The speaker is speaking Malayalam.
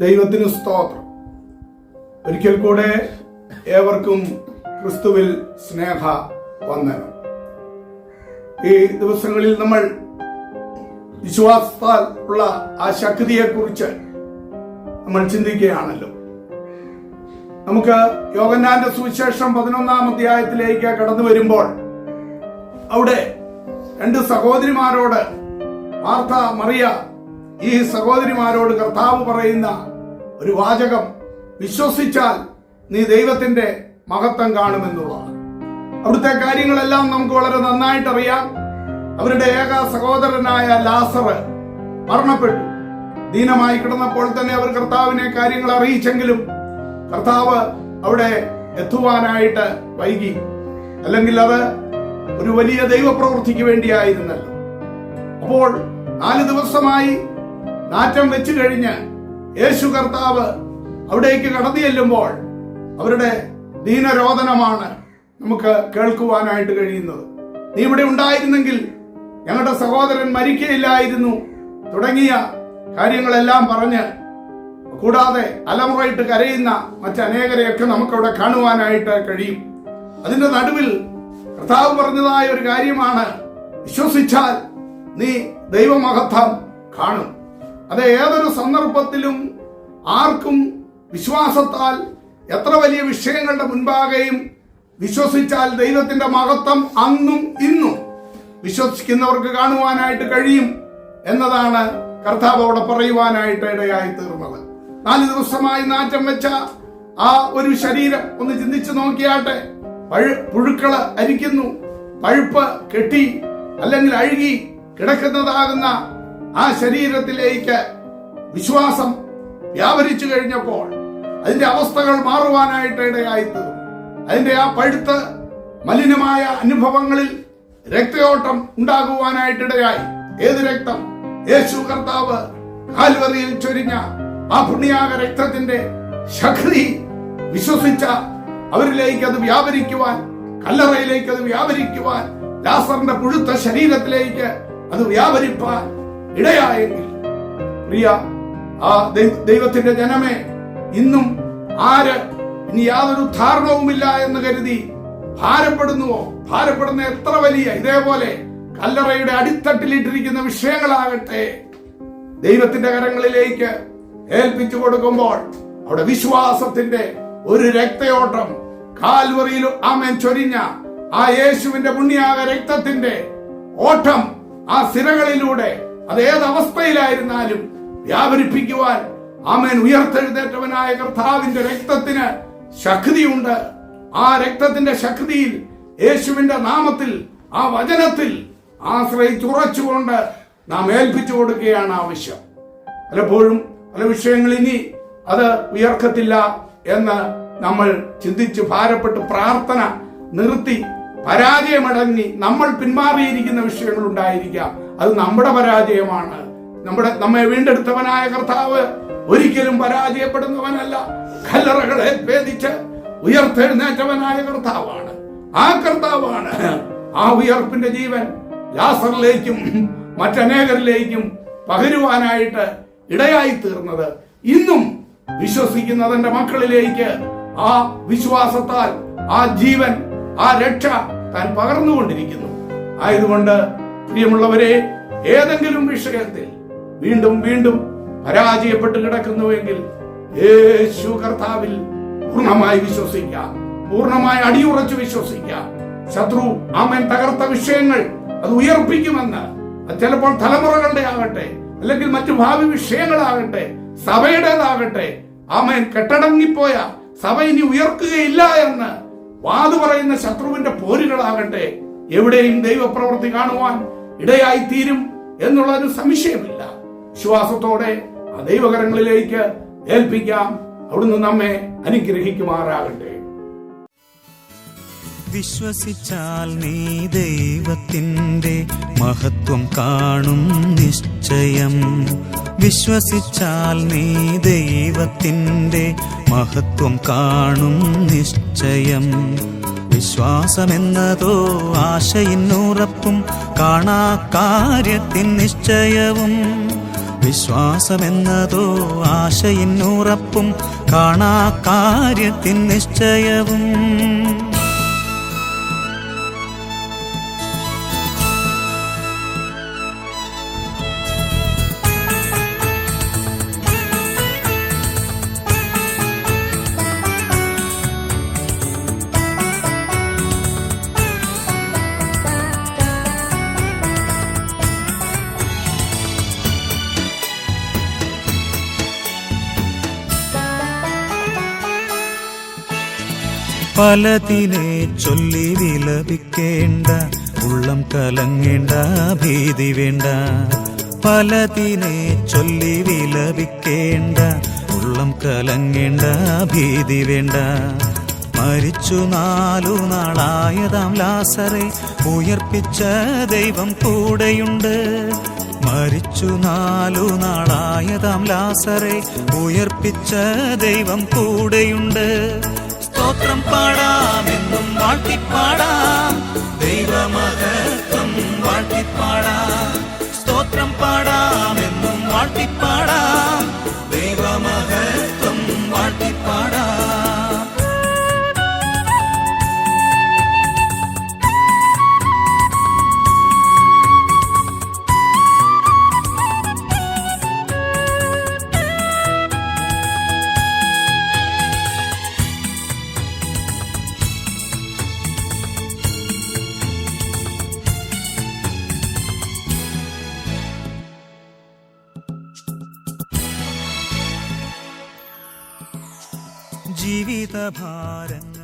ദൈവത്തിന് സ്തോത്രം. ഒരിക്കൽ കൂടെ ഏവർക്കും ക്രിസ്തുവിൽ സ്നേഹ വന്ദനം. ഈ ദിവസങ്ങളിൽ നമ്മൾ വിശ്വാസത്താൽ ഉള്ള ആ ശക്തിയെ കുറിച്ച് നമ്മൾ ചിന്തിക്കുകയാണല്ലോ. നമുക്ക് യോഗന്നാന്റെ സുവിശേഷം പതിനൊന്നാം അധ്യായത്തിലേക്ക് കടന്നു വരുമ്പോൾ അവിടെ രണ്ട് സഹോദരിമാരോട് വാർത്ത മറിയ ഈ സഹോദരിമാരോട് കർത്താവ് പറയുന്ന ഒരു വാചകം വിശ്വസിച്ചാൽ നീ ദൈവത്തിന്റെ മഹത്വം കാണുമെന്നുള്ളതാണ്. അവിടുത്തെ കാര്യങ്ങളെല്ലാം നമുക്ക് വളരെ നന്നായിട്ട് അറിയാം അവരുടെ ഏക സഹോദരനായ ലാസർ മരണപ്പെട്ടു. ദീനമായി കിടന്നപ്പോൾ തന്നെ അവർ കർത്താവിനെ കാര്യങ്ങൾ അറിയിച്ചെങ്കിലും കർത്താവ് അവിടെ എത്തുവാനായിട്ട് വൈകി. അല്ലെങ്കിൽ അത് ഒരു വലിയ ദൈവപ്രവൃത്തിക്ക് വേണ്ടിയായിരുന്നല്ലോ. അപ്പോൾ നാല് ദിവസമായി നാറ്റം വെച്ചു കഴിഞ്ഞ് യേശു കർത്താവ് അവിടേക്ക് കടന്നു ചെല്ലുമ്പോൾ അവരുടെ ദീനരോധനമാണ് നമുക്ക് കേൾക്കുവാനായിട്ട് കഴിയുന്നത്. നീ ഇവിടെ ഉണ്ടായിരുന്നെങ്കിൽ ഞങ്ങളുടെ സഹോദരൻ മരിക്കയില്ലായിരുന്നു. തുടങ്ങിയ കാര്യങ്ങളെല്ലാം പറഞ്ഞ് കൂടാതെ അലമുറയിട്ട് കരയുന്ന മറ്റനേകരെയൊക്കെ നമുക്കവിടെ കാണുവാനായിട്ട് കഴിയും. അതിന്റെ നടുവിൽ കർത്താവ് പറഞ്ഞതായ ഒരു കാര്യമാണ്. വിശ്വസിച്ചാൽ നീ ദൈവമഹത്വം കാണും. അത് ഏതൊരു സന്ദർഭത്തിലും ആർക്കും വിശ്വാസത്താൽ എത്ര വലിയ വിഷയങ്ങളുടെ മുൻപാകെയും വിശ്വസിച്ചാൽ ദൈവത്തിന്റെ മഹത്വം അന്നും ഇന്നും വിശ്വസിക്കുന്നവർക്ക് കാണുവാനായിട്ട് കഴിയും എന്നതാണ് കർത്താവ് അവിടെ പറയുവാനായിട്ട് ഇടയായി തീർന്നത്. നാല് ദിവസമായി നാറ്റം വെച്ച ആ ഒരു ശരീരം ഒന്ന് ചിന്തിച്ചു നോക്കിയാട്ടെ. പഴു പുഴുക്കൾ അരിക്കുന്നു. പഴുപ്പ് കെട്ടി അല്ലെങ്കിൽ അഴുകി കിടക്കുന്നതാകുന്ന ആ ശരീരത്തിലേക്ക് വിശ്വാസം വ്യാപരിച്ചു കഴിഞ്ഞപ്പോൾ അതിന്റെ അവസ്ഥകൾ മാറുവാനായിട്ട് ഇടയായി തീർന്നു അതിന്റെ ആ പഴുത്ത് മലിനമായ അനുഭവങ്ങളിൽ രക്തയോട്ടം ഉണ്ടാകുവാനായിട്ടിടയായി ഏത് രക്തം? യേശു കർത്താവ് കാൽവറിയിൽ ചൊരിഞ്ഞ ആ പുണ്യാക രക്തത്തിന്റെ ശക്തി വിശ്വസിച്ച അവരിലേക്ക് അത് വ്യാപരിക്കുവാൻ കല്ലറയിലേക്ക് അത് വ്യാപരിക്കുവാൻ ലാസറിന്റെ പുഴുത്ത ശരീരത്തിലേക്ക് അത് വ്യാപരിപ്പാൻ ഇടയായെങ്കിൽ. പ്രിയ ആ ദൈവത്തിന്റെ ജനമേ ഇന്നും ആര് ഇനി യാതൊരു ധാരണവുമില്ല എന്ന് കരുതി ഭാരപ്പെടുന്നുവോ? ഭാരപ്പെടുന്ന എത്ര വലിയ ഇതേപോലെ കല്ലറയുടെ അടിത്തട്ടിലിട്ടിരിക്കുന്ന വിഷയങ്ങളാകട്ടെ ദൈവത്തിന്റെ കരങ്ങളിലേക്ക് ഏൽപ്പിച്ചു കൊടുക്കുമ്പോൾ അവിടെ വിശ്വാസത്തിന്റെ ഒരു രക്തയോട്ടം കാൽവറിയിൽ ആമേൻ ചൊരിഞ്ഞ ആ യേശുവിന്റെ പുണ്യാക രക്തത്തിന്റെ ഓട്ടം ആ സിരകളിലൂടെ അത് ഏതവസ്ഥയിലായിരുന്നാലും വ്യാപരിപ്പിക്കുവാൻ ആമേൻ. ഉയർത്തെഴുന്നേറ്റവനായ കർത്താവിന്റെ രക്തത്തിന് ശക്തിയുണ്ട്. ആ രക്തത്തിന്റെ ശക്തിയിൽ യേശുവിന്റെ നാമത്തിൽ ആ വചനത്തിൽ ആശ്രയിച്ചുറച്ചുകൊണ്ട് നാം ഏൽപ്പിച്ചു കൊടുക്കുകയാണ് ആവശ്യം. പലപ്പോഴും പല വിഷയങ്ങൾ ഇനി അത് ഉയർക്കത്തില്ല എന്ന് നമ്മൾ ചിന്തിച്ച് ഭാരപ്പെട്ട് പ്രാർത്ഥന നിർത്തി പരാജയമടങ്ങി നമ്മൾ പിന്മാറിയിരിക്കുന്ന വിഷയങ്ങൾ ഉണ്ടായിരിക്കാം അത് നമ്മുടെ പരാജയമാണ്. നമ്മുടെ നമ്മെ വീണ്ടെടുത്തവനായ കർത്താവ് ഒരിക്കലും പരാജയപ്പെടുന്നവനല്ല. കല്ലറകളെ ഭേദിച്ച് ഉയർത്തെഴുന്നേറ്റവനായ കർത്താവാണ്. ആ കർത്താവാണ് ആ ഉയർപ്പിന്റെ ജീവൻ ലാസറിലേക്കും മറ്റനേകരിലേക്കും പകരുവാനായിട്ട് ഇടയായി തീർന്നത്. ഇന്നും വിശ്വസിക്കുന്ന തന്റെ മക്കളിലേക്ക് ആ വിശ്വാസത്താൽ ആ ജീവൻ ആ രക്ഷ താൻ പകർന്നുകൊണ്ടിരിക്കുന്നു. ആയതുകൊണ്ട് പ്രിയമുള്ളവരെ ഏതെങ്കിലും വിഷയത്തിൽ വീണ്ടും വീണ്ടും പരാജയപ്പെട്ട് കിടക്കുന്നുവെങ്കിൽ യേശു കർത്താവിൽ പൂർണമായി വിശ്വസിക്കാം പൂർണമായി അടിയുറച്ച് വിശ്വസിക്കാം ശത്രു ആമൻ തകർത്ത വിഷയങ്ങൾ അത് ഉയർപ്പിക്കുമെന്ന്. അത് ചിലപ്പോൾ തലമുറകളുടെ ആകട്ടെ അല്ലെങ്കിൽ മറ്റു ഭാവി വിഷയങ്ങളാകട്ടെ സഭയുടേതാകട്ടെ ആമൻ കെട്ടടങ്ങിപ്പോയ സഭ ഇനി ഉയർക്കുകയില്ല എന്ന് വാതു പറയുന്ന ശത്രുവിന്റെ പോരുകളാകട്ടെ എവിടെയും ദൈവപ്രവൃത്തി കാണുവാൻ ഇടയായി തീരും എന്നുള്ളൊരു സംശയമില്ല. വിശ്വാസത്തോടെ ആ ദൈവകരങ്ങളിലേക്ക് ഏൽപ്പിക്കാം. അവിടുന്ന് നമ്മെ അനുഗ്രഹിക്കുമാറാകട്ടെ. വിശ്വസിച്ചാൽ നീ ദൈവത്തിന്റെ മഹത്വം കാണും നിശ്ചയം. വിശ്വസിച്ചാൽ നീ ദൈവത്തിന്റെ മഹത്വം കാണും നിശ്ചയം. വിശ്വാസമെന്നതോ ആശയിന്നുറപ്പും കാണാ കാര്യത്തിൻ നിശ്ചയവും. വിശ്വാസമെന്നതോ ആശയിന്നുറപ്പും കാണാ കാര്യത്തിൻ നിശ്ചയവും. പലതിനെ ചൊല്ലി വിലപിക്കേണ്ട ഉള്ളം കലങ്ങേണ്ട ഭീതി വേണ്ട. പലതിനെ ചൊല്ലി വിലപിക്കേണ്ട ഉള്ളം കലങ്ങേണ്ട ഭീതി വേണ്ട. മരിച്ചു നാലു നാളായതാം ലാസറെ ഉയർപ്പിച്ച ദൈവം കൂടെയുണ്ട്. മരിച്ചു നാലു നാളായതാം ലാസറെ ഉയർപ്പിച്ച ദൈവം കൂടെയുണ്ട്. സ്തോത്രം പാടാമെന്നും വാഴ്ത്തിപ്പാടാം ദൈവമഹത്വം വാഴ്ത്തിപ്പാടാം സ്തോത്രം ജീവിതഭാരങ്ങൾ.